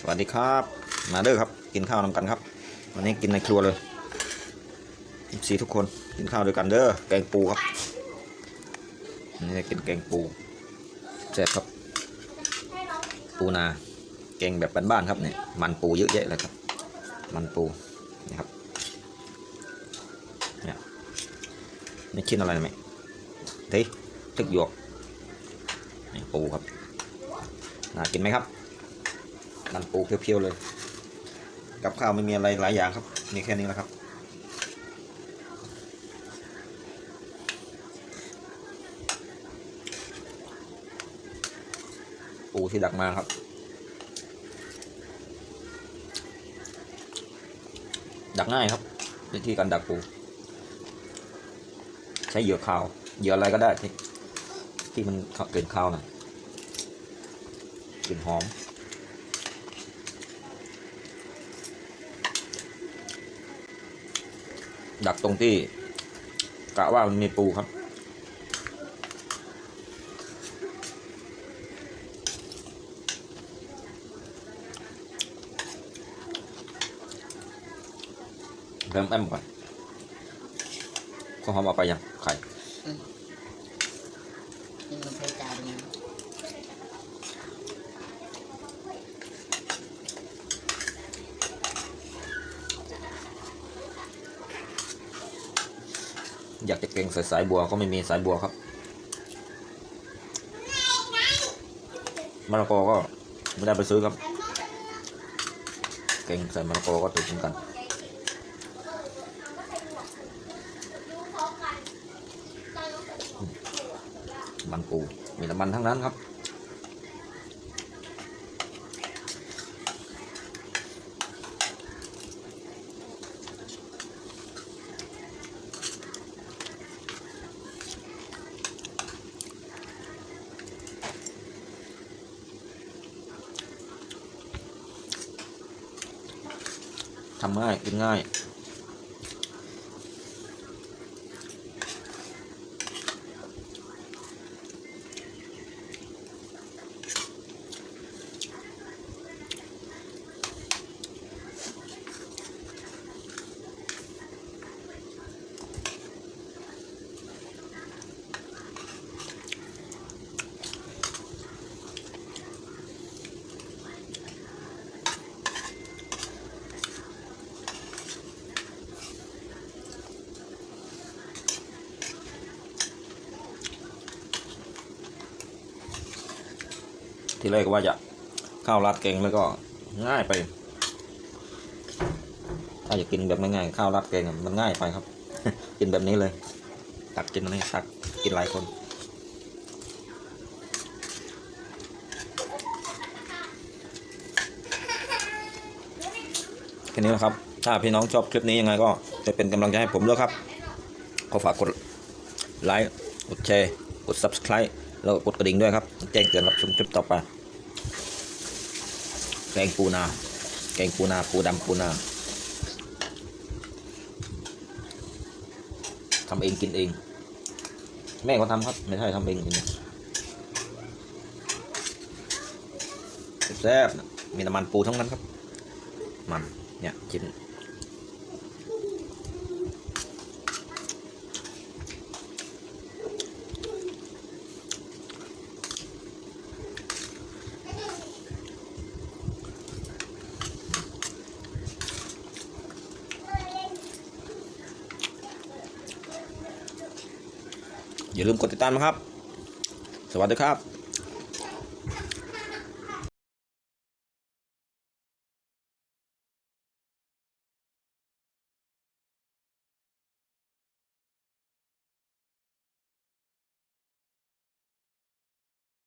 สวัสดีครับ มาเด้อครับ กินข้าวนำกันครับ วันนี้กินในครัวเลยสีทุกคนกินข้าวด้วยกันเด้อแกงปูครับนี่กินแกงปูแซ่บครับ ปูนาแกงแบบบ้านๆครับเนี่ยมันปูเยอะแยะเลยครับ มันปูนี่ครับเนี่ยนี่ชิ้นอะไรไหมเฮ้ยทึกหยวกนี่ปูครับน่ากินไหมครับ มันปูเพียวๆเลย กับข้าวไม่มีอะไรหลายอย่างครับ มีแค่นี้แหละครับปูที่ดักมาครับ ดักง่ายครับวิธีการดักปู ใช้เหยื่อขาวเหยื่ออะไรก็ได้ที่ที่มันเกินข้าวน่อยกลิ่นหอม ดักตรงที่กะว่ามันมีปูครับ เริ่มแอมก่อนข้าวหอมเอาไปยังไข่ นี่มันใช้จานนี้ อยากจะเก่งใส่สายบัวก็ไม่มีสายบัวครับมะละกอก็ไม่ได้ไปซื้อครับ เก่งใส่มะละกอก็ติดเหมือนกันมันปูมีน้ำมันทั้งนั้นครับ ทำง่ายกินง่าย ทีแรกก็ว่าจะข้าวราดแกงแล้วก็ง่ายไป ถ้าอยากกินแบบง่ายๆข้าวราดแกงมันง่ายไปครับ กินแบบนี้เลย ตักกินอันนี้ตักกินหลายคนแค่นี้แหละครับ ถ้าพี่น้องชอบคลิปนี้ยังไงก็จะเป็นกำลังใจให้ผมด้วยครับ ขอฝากกดไลค์ กดแชร์ กด subscribe แล้วกดกระดิ่งด้วยครับ แจ้งเตือนรับชมคลิปต่อไปแกงปูนาแกงปูนาปูดำปูนาทำเองกินเอง แม่ก็ทำครับ ไม่ใช่ทำเองกินแซ่บมีน้ำมันปูทั้งนั้นครับ มันเนี่ยชิ้น อย่าลืมกดติดตามนะครับ สวัสดีครับ